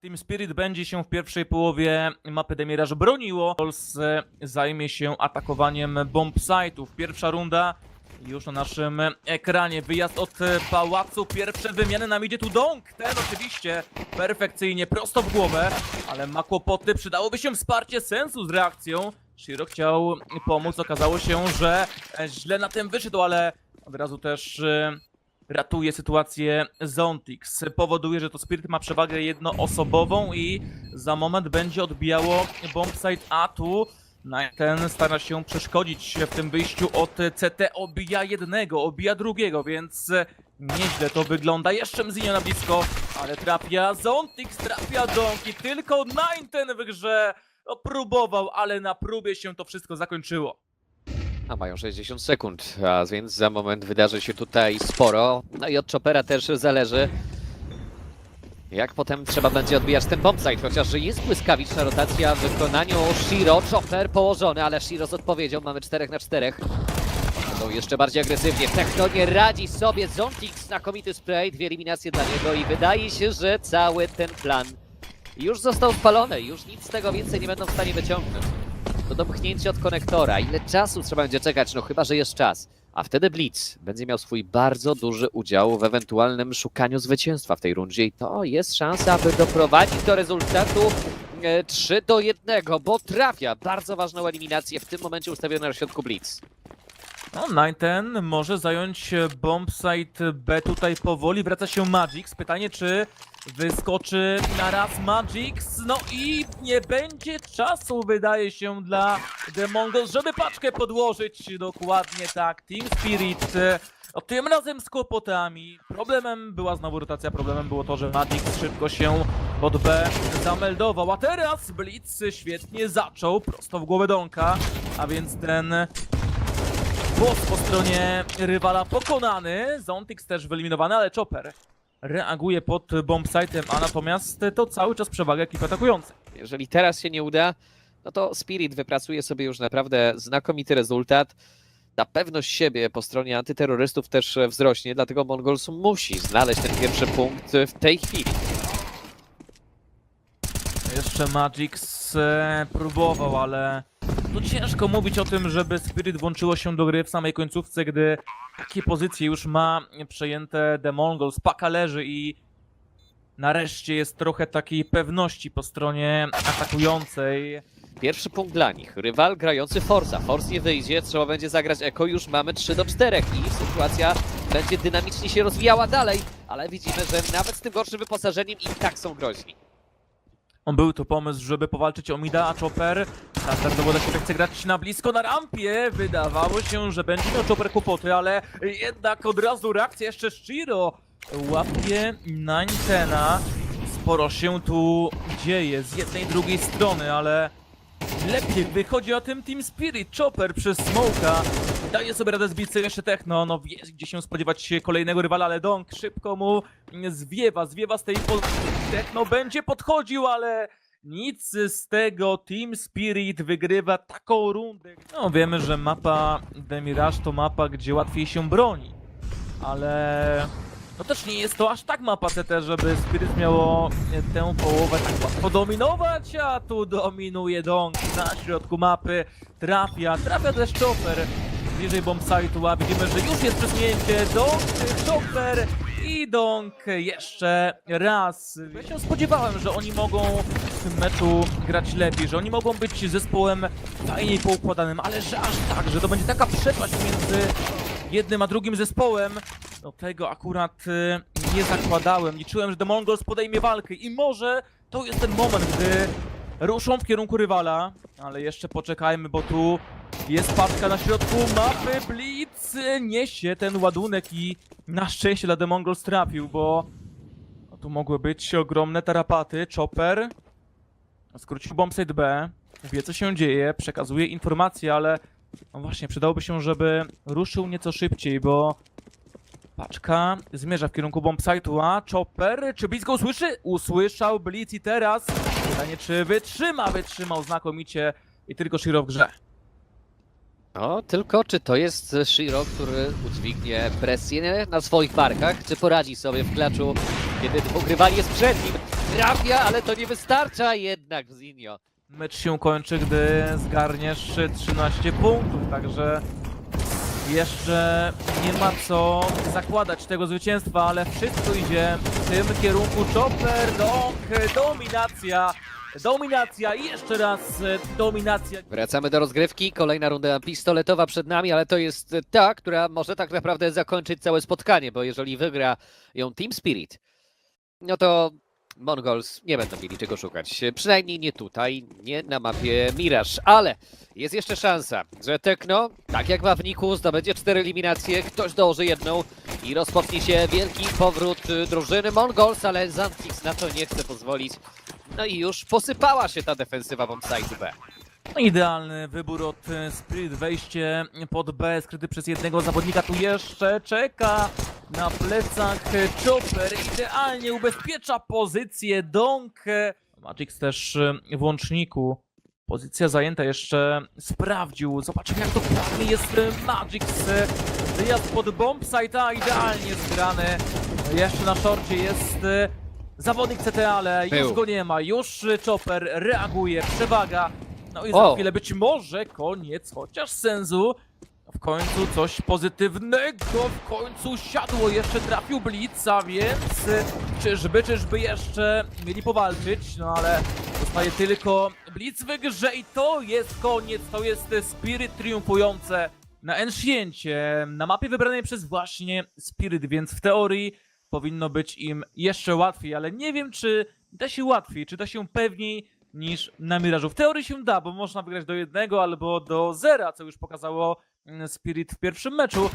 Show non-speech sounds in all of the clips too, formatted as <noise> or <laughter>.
Team Spirit będzie się w pierwszej połowie mapy Demiraż broniło. Pols zajmie się atakowaniem bomb site'ów. Pierwsza runda już na naszym ekranie. Wyjazd od pałacu, pierwsze wymiany nam idzie tu Dong. Ten oczywiście perfekcyjnie, prosto w głowę, ale ma kłopoty. Przydałoby się wsparcie sensu z reakcją. Shiro chciał pomóc, okazało się, że źle na tym wyszedł, ale od razu też e, ratuje sytuację Zontix. Powoduje, że to Spirit ma przewagę jednoosobową i za moment będzie odbijało bombsite A tu. Ten stara się przeszkodzić w tym wyjściu od CT. Obija jednego, obija drugiego, więc nieźle to wygląda. Jeszcze Mzinio na blisko, ale trafia Zontix, trafia Donki. Tylko Nineten w grze no, próbował, ale na próbie się to wszystko zakończyło. A mają 60 sekund, a więc za moment wydarzy się tutaj sporo. No i od Chopera też zależy. Jak potem trzeba będzie odbijać ten bombsite, chociaż jest błyskawiczna rotacja w wykonaniu Shiro. Chopper położony, ale Shiro z odpowiedzią. Mamy 4 na 4. Są jeszcze bardziej agresywnie. Techno nie radzi sobie. Zontix, znakomity spray, dwie eliminacje dla niego i wydaje się, że cały ten plan już został spalony. Już nic z tego więcej nie będą w stanie wyciągnąć. To dopchnięcie od konektora. Ile czasu trzeba będzie czekać? No chyba, że jest czas. A wtedy Blitz będzie miał swój bardzo duży udział w ewentualnym szukaniu zwycięstwa w tej rundzie i to jest szansa, aby doprowadzić do rezultatu e, 3 do 1, bo trafia bardzo ważną eliminację w tym momencie ustawiony na środku Blitz. No, Nineten może zająć e, bombsite B tutaj powoli. Wraca się Magix. Pytanie, czy wyskoczy na raz Magix? No i nie będzie czasu, wydaje się, dla The Mongols, żeby paczkę podłożyć. Dokładnie tak. Team Spirit. No, tym razem z kłopotami. Problemem była znowu rotacja. Problemem było to, że Magix szybko się pod B zameldował. A teraz Blitz świetnie zaczął prosto w głowę Donka. A więc ten Głos po stronie rywala pokonany. Zontix też wyeliminowany, ale Chopper reaguje pod bombsite'em, a natomiast to cały czas przewaga ekipy atakującej. Jeżeli teraz się nie uda, no to Spirit wypracuje sobie już naprawdę znakomity rezultat. Na pewność siebie po stronie antyterrorystów też wzrośnie, dlatego Mongols musi znaleźć ten pierwszy punkt w tej chwili. Jeszcze Magix e, próbował, ale tu ciężko mówić o tym, żeby Spirit włączyło się do gry w samej końcówce, gdy takie pozycje już ma przejęte The Mongols, paka leży i nareszcie jest trochę takiej pewności po stronie atakującej. Pierwszy punkt dla nich. Rywal grający Forza. Force nie wyjdzie, trzeba będzie zagrać Eko. Już mamy 3 do 4 i sytuacja będzie dynamicznie się rozwijała dalej, ale widzimy, że nawet z tym gorszym wyposażeniem i tak są groźni. On był to pomysł, żeby powalczyć o Mida, a Chopper Hunter dowoda się chce grać na blisko na rampie. Wydawało się, że będzie miał Chopper kłopoty, ale jednak od razu reakcja jeszcze Shiro łapie Ninetena. Sporo się tu dzieje z jednej i drugiej strony, ale lepiej wychodzi o tym Team Spirit. Chopper przez Smoka daje sobie radę zbić jeszcze Techno. No wie, gdzie się spodziewać kolejnego rywala, ale Dong szybko mu zwiewa, zwiewa z tej pozycji. Techno będzie podchodził, ale nic z tego. Team Spirit wygrywa taką rundę. No wiemy, że mapa The Mirage to mapa, gdzie łatwiej się broni. Ale no też nie jest to aż tak mapa CT, żeby Spirit miało e, tę połowę tak łatwo dominować, a tu dominuje Dong na środku mapy. Trafia, trafia też Chopper bliżej bombsite'u, a widzimy, że już jest przesunięcie. Dong, Chopper i Dong jeszcze raz. Ja się spodziewałem, że oni mogą w tym meczu grać lepiej, że oni mogą być zespołem fajniej poukładanym, ale że aż tak, że to będzie taka przepaść między jednym a drugim zespołem, no tego akurat y, nie zakładałem. Liczyłem, że The Mongols podejmie walkę i może to jest ten moment, gdy ruszą w kierunku rywala, ale jeszcze poczekajmy, bo tu jest paczka na środku mapy. Blitz y, niesie ten ładunek i na szczęście dla The Mongols trafił, bo no, tu mogły być ogromne tarapaty. Chopper skrócił bombsite B, wie co się dzieje, przekazuje informacje, ale no właśnie, przydałoby się, żeby ruszył nieco szybciej, bo paczka zmierza w kierunku bombsite'u, a Chopper, czy Blitz go usłyszy? Usłyszał Blitz i teraz pytanie, czy wytrzyma? Wytrzymał znakomicie i tylko Shiro w grze. No, tylko czy to jest Shiro, który udźwignie presję na swoich barkach, czy poradzi sobie w klaczu, kiedy dwóch rywali jest przed nim? trafia, ale to nie wystarcza jednak Zinio. Mecz się kończy, gdy zgarniesz 13 punktów, także jeszcze nie ma co zakładać tego zwycięstwa, ale wszystko idzie w tym kierunku. Chopper, dong, dominacja, dominacja i jeszcze raz e, dominacja. Wracamy do rozgrywki. Kolejna runda pistoletowa przed nami, ale to jest ta, która może tak naprawdę zakończyć całe spotkanie, bo jeżeli wygra ją Team Spirit, no to Mongols nie będą mieli czego szukać. Przynajmniej nie tutaj, nie na mapie Mirage, ale jest jeszcze szansa, że Tekno, tak jak w Awniku, zdobędzie cztery eliminacje, ktoś dołoży jedną i rozpocznie się wielki powrót drużyny Mongols, ale Zantix na to nie chce pozwolić. No i już posypała się ta defensywa bombsite B. Idealny wybór od e, Spirit, wejście pod B, skryty przez jednego zawodnika, tu jeszcze czeka na plecach e, Chopper, idealnie ubezpiecza pozycję Donk. e, Magix też e, w łączniku, pozycja zajęta, jeszcze sprawdził, zobaczymy jak dokładnie jest Magix, wyjazd pod bombsite, a idealnie zgrany, jeszcze na szorcie jest zawodnik CT, ale już go nie ma, już Chopper reaguje, przewaga, no i za O. chwilę być może koniec, chociaż sensu. W końcu coś pozytywnego, w końcu siadło, jeszcze trafił Blitz, a więc czyżby, czyżby jeszcze mieli powalczyć, no ale zostaje tylko Blitz w grze i to jest koniec, to jest Spirit triumfujące na Anciencie, na mapie wybranej przez właśnie Spirit, więc w teorii powinno być im jeszcze łatwiej, ale nie wiem czy da się łatwiej, czy da się pewniej niż na Mirażu. W teorii się da, bo można wygrać do jednego albo do zera, co już pokazało Spirit w pierwszym meczu.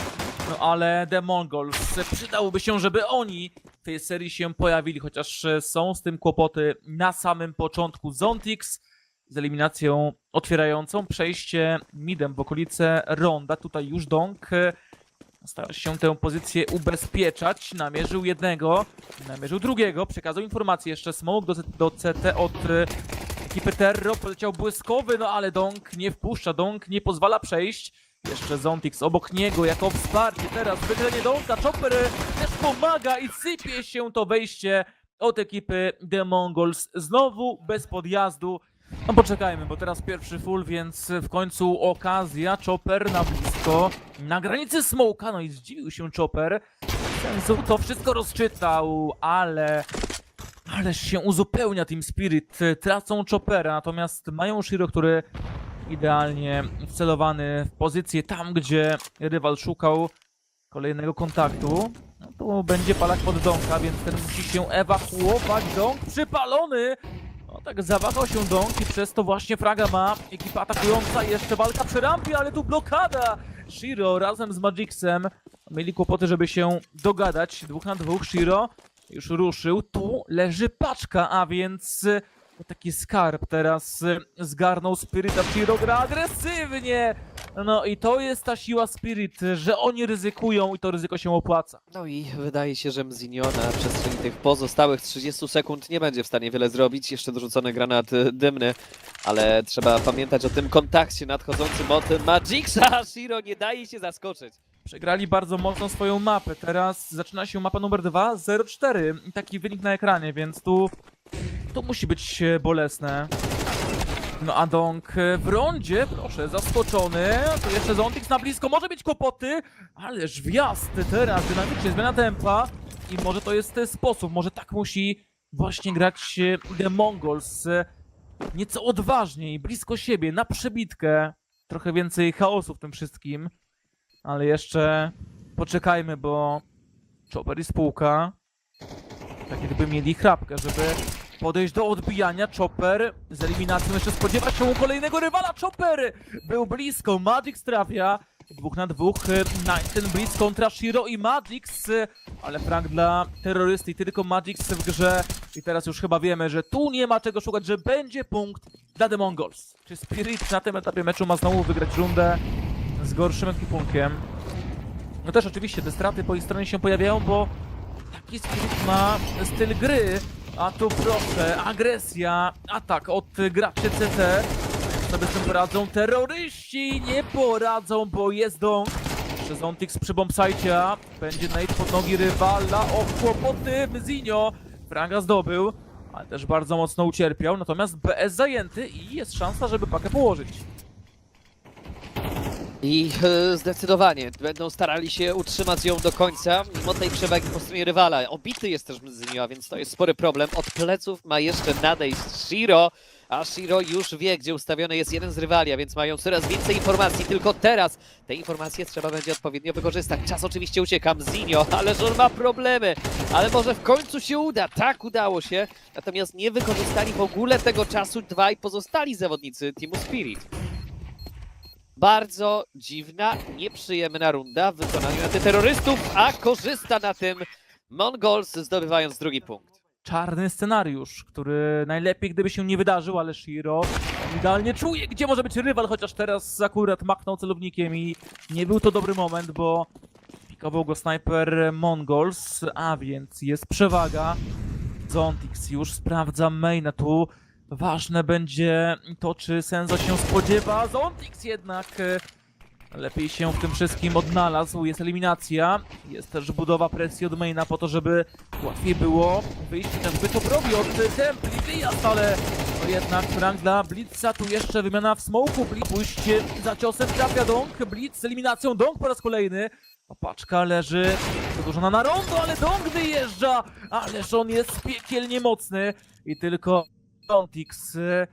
No ale The Mongols, przydałoby się, żeby oni w tej serii się pojawili, chociaż e, są z tym kłopoty na samym początku. Zontix z eliminacją otwierającą przejście midem w okolice Ronda. Tutaj już Dong e, Starał się tę pozycję ubezpieczać. Namierzył jednego, namierzył drugiego. Przekazał informację jeszcze Smoke do, do CT od e, ekipy Terro. Poleciał błyskowy, no ale Dong nie wpuszcza. Dong nie pozwala przejść. Jeszcze Zontix obok niego jako wsparcie. Teraz wychylenie Donka. Chopper też pomaga i sypie się to wejście od ekipy The Mongols. Znowu bez podjazdu. No poczekajmy, bo teraz pierwszy full, więc w końcu okazja. Chopper na blisko. Na granicy Smoka, no i zdziwił się Chopper. Sensu to wszystko rozczytał, ale... Ależ się uzupełnia Team Spirit. Tracą Choppera, natomiast mają Shiro, który idealnie wcelowany w pozycję tam, gdzie rywal szukał kolejnego kontaktu. No to będzie palak pod Donka, więc ten musi się ewakuować. Donk przypalony! No tak zawahał się Donk i przez to właśnie fraga ma ekipa atakująca. Jeszcze walka przy rampie, ale tu blokada! Shiro razem z Magixem mieli kłopoty, żeby się dogadać. Dwóch na dwóch. Shiro już ruszył. Tu leży paczka, a więc taki skarb teraz y, zgarnął Spirita. Shiro gra agresywnie! No i to jest ta siła Spirit, że oni ryzykują i to ryzyko się opłaca. No i wydaje się, że Mzinio na przestrzeni tych pozostałych 30 sekund nie będzie w stanie wiele zrobić. Jeszcze dorzucony granat y, dymny, ale trzeba pamiętać o tym kontakcie nadchodzącym od Magixa. <laughs> Shiro nie daje się zaskoczyć. Przegrali bardzo mocno swoją mapę. Teraz zaczyna się mapa numer 2, 0-4. I taki wynik na ekranie, więc tu to musi być e, bolesne. No a Donk e, w rondzie, proszę, zaskoczony. Tu jeszcze Zontix na blisko, może być kłopoty, ależ wjazd teraz, dynamicznie, zmiana tempa. I może to jest ten sposób, może tak musi właśnie grać e, The Mongols. e, Nieco odważniej, blisko siebie, na przebitkę. Trochę więcej chaosu w tym wszystkim. Ale jeszcze poczekajmy, bo Chopper i spółka tak jakby mieli chrapkę, żeby podejść do odbijania. Chopper z eliminacją jeszcze spodziewa się kolejnego rywala. Chopper był blisko, Magix trafia. Dwóch na dwóch, Nineteen Blitz kontra Shiro i Magix, ale frag dla terrorysty i tylko Magix w grze. I teraz już chyba wiemy, że tu nie ma czego szukać, że będzie punkt dla The Mongols. Czy Spirit na tym etapie meczu ma znowu wygrać rundę z gorszym ekwipunkiem? No też oczywiście te straty po ich stronie się pojawiają, bo taki Spirit ma styl gry. A tu proszę, agresja, atak od graczy CT. Sobie z tym poradzą terroryści, nie poradzą, bo jest dom. Jeszcze Zontix przy bombsite, będzie nade pod nogi rywala, o kłopoty, Mzinio. Fraga zdobył, ale też bardzo mocno ucierpiał, natomiast BS zajęty i jest szansa, żeby pakę położyć. I e, zdecydowanie będą starali się utrzymać ją do końca, mimo tej przewagi po stronie rywala. Obity jest też Mzynio, więc to jest spory problem. Od pleców ma jeszcze nadejść Shiro, a Shiro już wie, gdzie ustawiony jest jeden z rywali, a więc mają coraz więcej informacji. Tylko teraz te informacje trzeba będzie odpowiednio wykorzystać. Czas oczywiście ucieka Mzinio, ależ on ma problemy. Ale może w końcu się uda. Tak, udało się. Natomiast nie wykorzystali w ogóle tego czasu dwaj pozostali zawodnicy Teamu Spirit. Bardzo dziwna, nieprzyjemna runda w wykonaniu antyterrorystów, a korzysta na tym Mongols zdobywając drugi punkt. Czarny scenariusz, który najlepiej gdyby się nie wydarzył, ale Shiro idealnie czuje, gdzie może być rywal, chociaż teraz akurat machnął celownikiem i nie był to dobry moment, bo pikował go snajper Mongols, a więc jest przewaga. Zontix już sprawdza maina tu. Ważne będzie to, czy Senzo się spodziewa. Zontix jednak e, lepiej się w tym wszystkim odnalazł. Jest eliminacja. Jest też budowa presji od maina po to, żeby łatwiej było wyjść też bytobrowi od Templi. Wyjazd, ale to jednak Frank dla Blitza. Tu jeszcze wymiana w smoku. Pójść za ciosem trafia Dong. Blitz z eliminacją Dong po raz kolejny. A paczka leży przedłużona na rondo, ale Dong wyjeżdża! Ależ on jest piekielnie mocny i tylko Dontix y,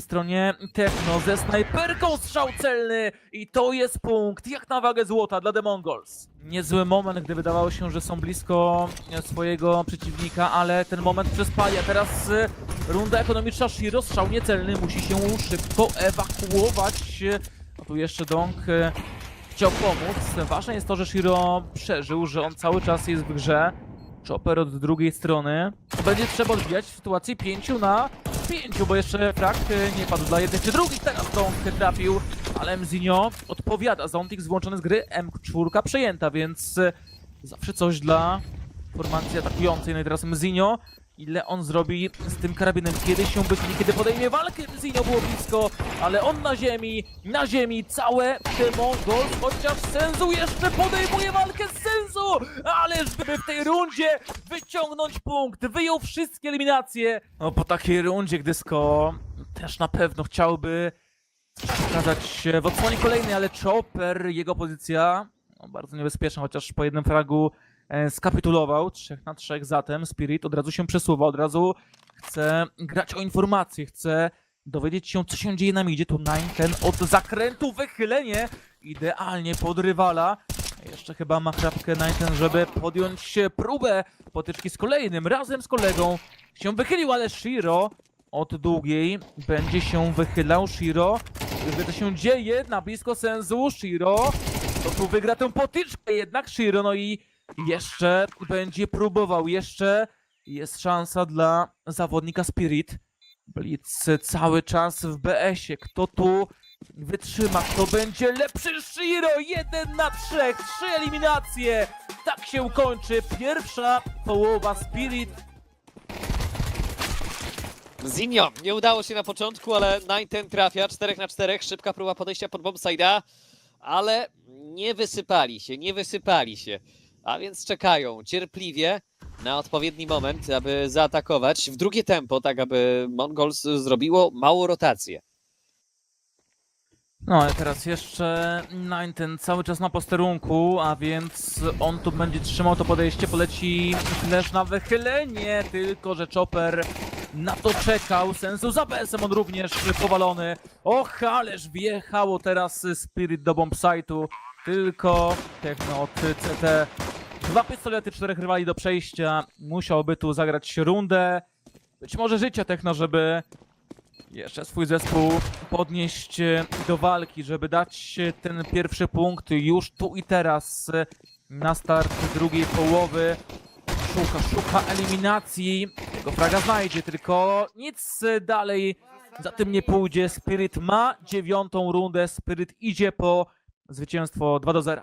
stronie Techno ze snajperką strzał celny i to jest punkt jak na wagę złota dla The Mongols. Niezły moment, gdy wydawało się, że są blisko swojego przeciwnika, ale ten moment przespali, a teraz y, runda ekonomiczna Shiro, strzał niecelny, musi się szybko ewakuować. A tu jeszcze Dong y, chciał pomóc. Ważne jest to, że Shiro przeżył, że on cały czas jest w grze. Chopper od drugiej strony. Będzie trzeba odbijać w sytuacji 5 na 5, bo jeszcze frak y, nie padł dla jednych czy drugich. Teraz Dong trafił, ale Mzinho odpowiada. Zontix włączony z gry, M4 przejęta, więc y, zawsze coś dla formacji atakującej. No i teraz Mzinho. Ile on zrobi z tym karabinem? Kiedy się wychyli, kiedy podejmie walkę? Mzinho było blisko, ale on na ziemi, na ziemi, całe demo gol, chociaż Senzu jeszcze podejmuje walkę z Senzu! Ależ by w tej rundzie wyciągnąć punkt, wyjął wszystkie eliminacje. No po takiej rundzie, gdy Sko też na pewno chciałby pokazać w odsłonie kolejnej, ale Chopper, jego pozycja no, bardzo niebezpieczna, chociaż po jednym fragu skapitulował, 3 na 3 zatem Spirit od razu się przesuwa, od razu chce grać o informacje, chce dowiedzieć się, co się dzieje na midzie. Tu Nine ten od zakrętu wychylenie idealnie pod rywala. Jeszcze chyba ma krapkę Nine ten, żeby podjąć próbę potyczki z kolejnym. Razem z kolegą się wychylił, ale Shiro od długiej będzie się wychylał. Shiro, gdy to się dzieje na blisko sensu, Shiro to tu wygra tę potyczkę jednak Shiro, no i jeszcze będzie próbował, jeszcze jest szansa dla zawodnika Spirit. Blitz cały czas w BS-ie. Kto tu wytrzyma? Kto będzie lepszy? Shiro! Jeden na trzech! Trzy eliminacje! Tak się kończy pierwsza połowa Spirit. Zinio, nie udało się na początku, ale Nine trafia, 4 na 4, szybka próba podejścia pod bombside'a, ale nie wysypali się, nie wysypali się. A więc czekają cierpliwie na odpowiedni moment, aby zaatakować w drugie tempo, tak aby Mongols zrobiło małą rotację. No ale teraz jeszcze Nine ten cały czas na posterunku, a więc on tu będzie trzymał to podejście, poleci flash na wychylenie, tylko że Chopper na to czekał, sensu za BS-em on również powalony. Och, ależ wjechało teraz Spirit do bombsite'u, tylko Techno od CT. Dwa pistolety, czterech rywali do przejścia, musiałby tu zagrać rundę. Być może życia Techno, żeby jeszcze swój zespół podnieść e, do walki, żeby dać e, ten pierwszy punkt już tu i teraz e, na start drugiej połowy. Szuka, szuka eliminacji. Tego fraga znajdzie, tylko nic dalej za tym nie pójdzie. Spirit ma dziewiątą rundę. Spirit idzie po zwycięstwo 2 do 0.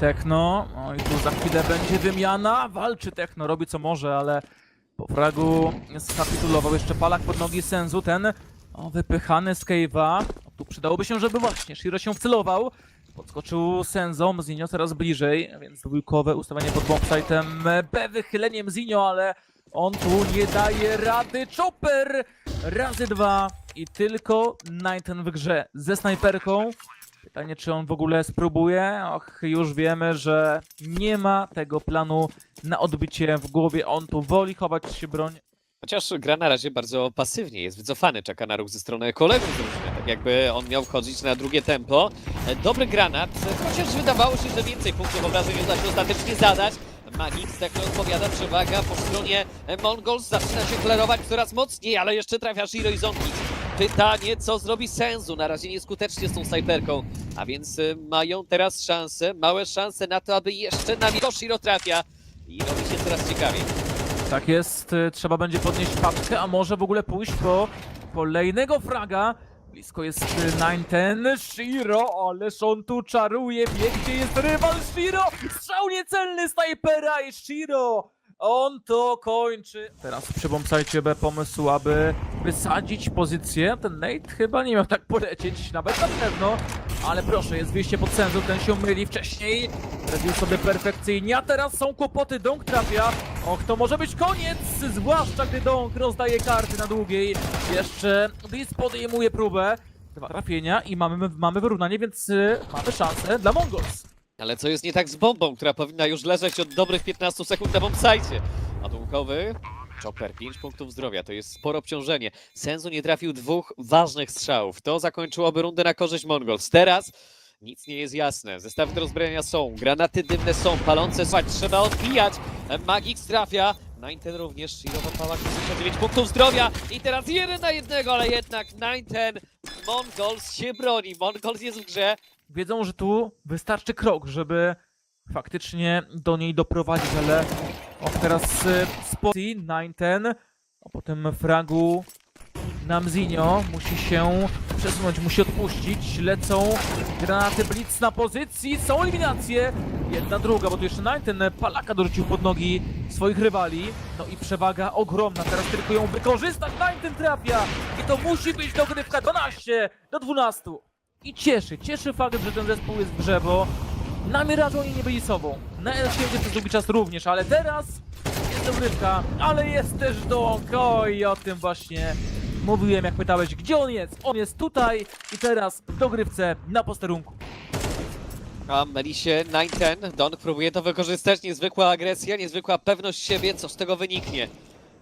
Techno, no i tu za chwilę będzie wymiana. Walczy Techno, robi co może, ale po fragu skapitulował jeszcze palak pod nogi Senzu, ten o, wypychany z cave'a. Tu przydałoby się, żeby właśnie Shiro się wcelował. Podskoczył Senzo, Mzinho coraz bliżej, więc dwójkowe ustawienie pod bombsite'em B, wychyleniem Mzinho, ale On tu nie daje rady. Chopper razy dwa i tylko Nighten w grze ze snajperką. Pytanie, czy on w ogóle spróbuje? Och, już wiemy, że nie ma tego planu na odbicie w głowie. On tu woli chować się broń. Chociaż gra na razie bardzo pasywnie, jest wycofany, czeka na ruch ze strony kolegów tak jakby on miał wchodzić na drugie tempo. E, Dobry granat, chociaż wydawało się, że więcej punktów obrażeń uda się ostatecznie zadać. Magix tak odpowiada, przewaga po stronie e, Mongols zaczyna się klerować coraz mocniej, ale jeszcze trafia Shiro i. Pytanie, co zrobi Senzu? Na razie nieskutecznie z tą snajperką, a więc e, mają teraz szanse, małe szanse na to, aby jeszcze na niego Shiro trafia. I robi się coraz ciekawiej. Tak jest, y, trzeba będzie podnieść papkę, a może w ogóle pójść po kolejnego fraga. Blisko jest y, Nineten, Shiro, ależ on tu czaruje, wie gdzie jest rywal Shiro! Strzał niecelny snajpera i Shiro! On to kończy. Teraz przy bombsite B pomysł, aby wysadzić pozycję. Ten Nate chyba nie miał tak polecieć, nawet na pewno. Ale proszę, jest wyjście pod sensu, ten się myli wcześniej. Radził sobie perfekcyjnie, a teraz są kłopoty, Dong trafia. Och, to może być koniec, zwłaszcza gdy Dong rozdaje karty na długiej. Jeszcze Blitz podejmuje próbę. Dwa trafienia i mamy, mamy wyrównanie, więc y, mamy szansę dla Mongols. Ale co jest nie tak z bombą, która powinna już leżeć od dobrych 15 sekund na bombsite? Ładunkowy. Chopper, 5 punktów zdrowia, to jest sporo obciążenie. Senzu nie trafił dwóch ważnych strzałów. To zakończyłoby rundę na korzyść Mongols. Teraz nic nie jest jasne. Zestawy do rozbrojenia są, granaty dymne są, palące spać, trzeba odbijać. Magix trafia. Nineten również, Shirowa Pała 29 punktów zdrowia i teraz jeden na jednego, ale jednak Nineten, Mongols się broni, Mongols jest w grze. Wiedzą, że tu wystarczy krok, żeby faktycznie do niej doprowadzić, ale och, teraz y, spoty Nineten, a potem fragu Namzinho musi się przesunąć, musi odpuścić. Lecą granaty Blitz na pozycji, są eliminacje. Jedna, druga, bo tu jeszcze Nineten Palaka dorzucił pod nogi swoich rywali. No i przewaga ogromna, teraz tylko ją wykorzystać. Nineten trafia i to musi być dogrywka 12 do 12. I cieszy, cieszy fakt, że ten zespół jest w grze, bo na Mirażu oni nie byli sobą. Na L7 przez długi czas również, ale teraz jest dogrywka, ale jest też Dong. Oj, o tym właśnie mówiłem, jak pytałeś, gdzie on jest. On jest tutaj i teraz w dogrywce na posterunku. A myli się 9-10. Don próbuje to wykorzystać. Niezwykła agresja, niezwykła pewność siebie. Co z tego wyniknie?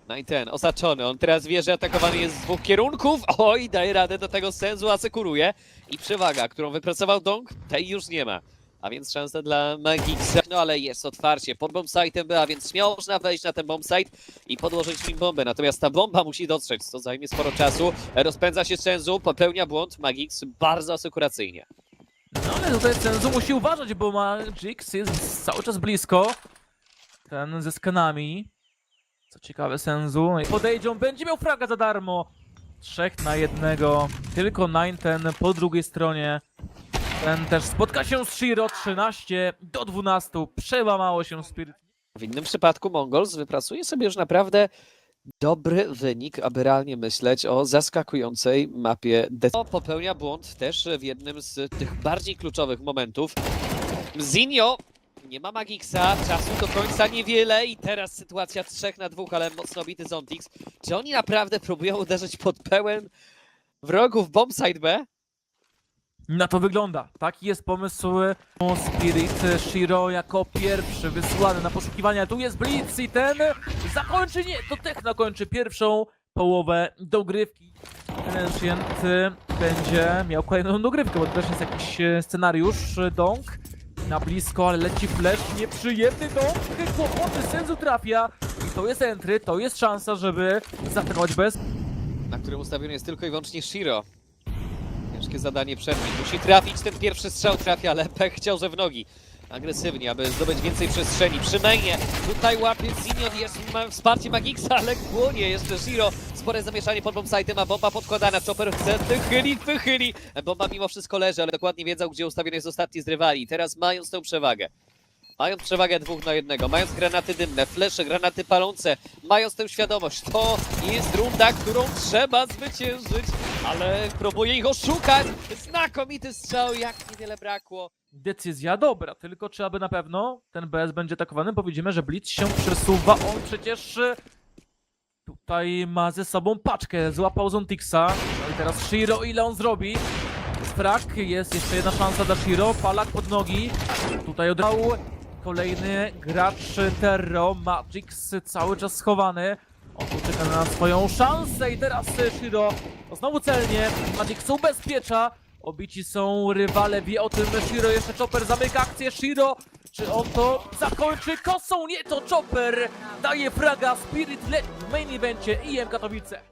9-10, osaczony. On teraz wie, że atakowany jest z dwóch kierunków. Oj, daje radę do tego sensu, asekuruje. I przewaga, którą wypracował Dong, tej już nie ma. A więc szansa dla Magixa. No ale jest otwarcie pod bombsite'em B, a więc śmiało można wejść na ten bombsite i podłożyć nim bombę. Natomiast ta bomba musi dotrzeć, co zajmie sporo czasu. Rozpędza się Senzu, popełnia błąd. Magix bardzo asekuracyjnie. No ale tutaj Senzu musi uważać, bo Magix jest cały czas blisko. Ten ze skanami. Co ciekawe Senzu. No i podejdą, będzie miał fraga za darmo. Trzech na jednego. Tylko Nineten po drugiej stronie. Ten też spotka się z Shiro 13 do 12. Przełamało się Spirit. W innym przypadku Mongols wypracuje sobie już naprawdę dobry wynik, aby realnie myśleć o zaskakującej mapie D. Popełnia błąd też w jednym z tych bardziej kluczowych momentów. Zinio nie ma Magixa, czasu do końca niewiele i teraz sytuacja 3 na 2, ale mocno bity Zontix. Czy oni naprawdę próbują uderzyć pod pełen wrogów bombsite B? Na to wygląda. Taki jest pomysł o Spirit Shiro jako pierwszy wysłany na poszukiwania. Tu jest Blitz i ten zakończy, nie, to Techno kończy pierwszą połowę dogrywki. Ancient będzie miał kolejną dogrywkę, bo to też jest jakiś e, scenariusz. y, Dong na blisko, ale leci flash, nieprzyjemny Dong, kłopoty, sensu trafia. I to jest entry, to jest szansa, żeby zaatakować bez na którym ustawiony jest tylko i wyłącznie Shiro. Ciężkie zadanie przed nim. Musi trafić, ten pierwszy strzał trafia, ale pech chciał, że w nogi. Agresywnie, aby zdobyć więcej przestrzeni. Przynajmniej tutaj łapie Zinion, jest ma wsparcie Magixa, ale kłonie jeszcze Shiro. Spore zamieszanie pod bombsite'em, a bomba podkładana. Chopper chce wychylić, wychyli. Bomba mimo wszystko leży, ale dokładnie wiedzą, gdzie ustawiony jest ostatni z rywali. Teraz mając tę przewagę. Mając przewagę dwóch na jednego, mając granaty dymne, flesze, granaty palące, mając tę świadomość, to jest runda, którą trzeba zwyciężyć, ale próbuje ich oszukać. Znakomity strzał, jak niewiele brakło. Decyzja dobra, tylko czy aby na pewno ten BS będzie atakowany, bo widzimy, że Blitz się przesuwa. On przecież Tutaj ma ze sobą paczkę, złapał Zontixa. No i teraz Shiro, ile on zrobi? Frak, jest jeszcze jedna szansa dla Shiro, Palak pod nogi. Tutaj odrał kolejny gracz Terro, Magix cały czas schowany. On czeka na swoją szansę i teraz Shiro no znowu celnie, Magix ubezpiecza. Obici są rywale, wie o tym Shiro, jeszcze Chopper zamyka akcję, Shiro czy on to zakończy kosą? Nie, to Chopper daje fraga, Spirit leci w main evencie IM Katowice.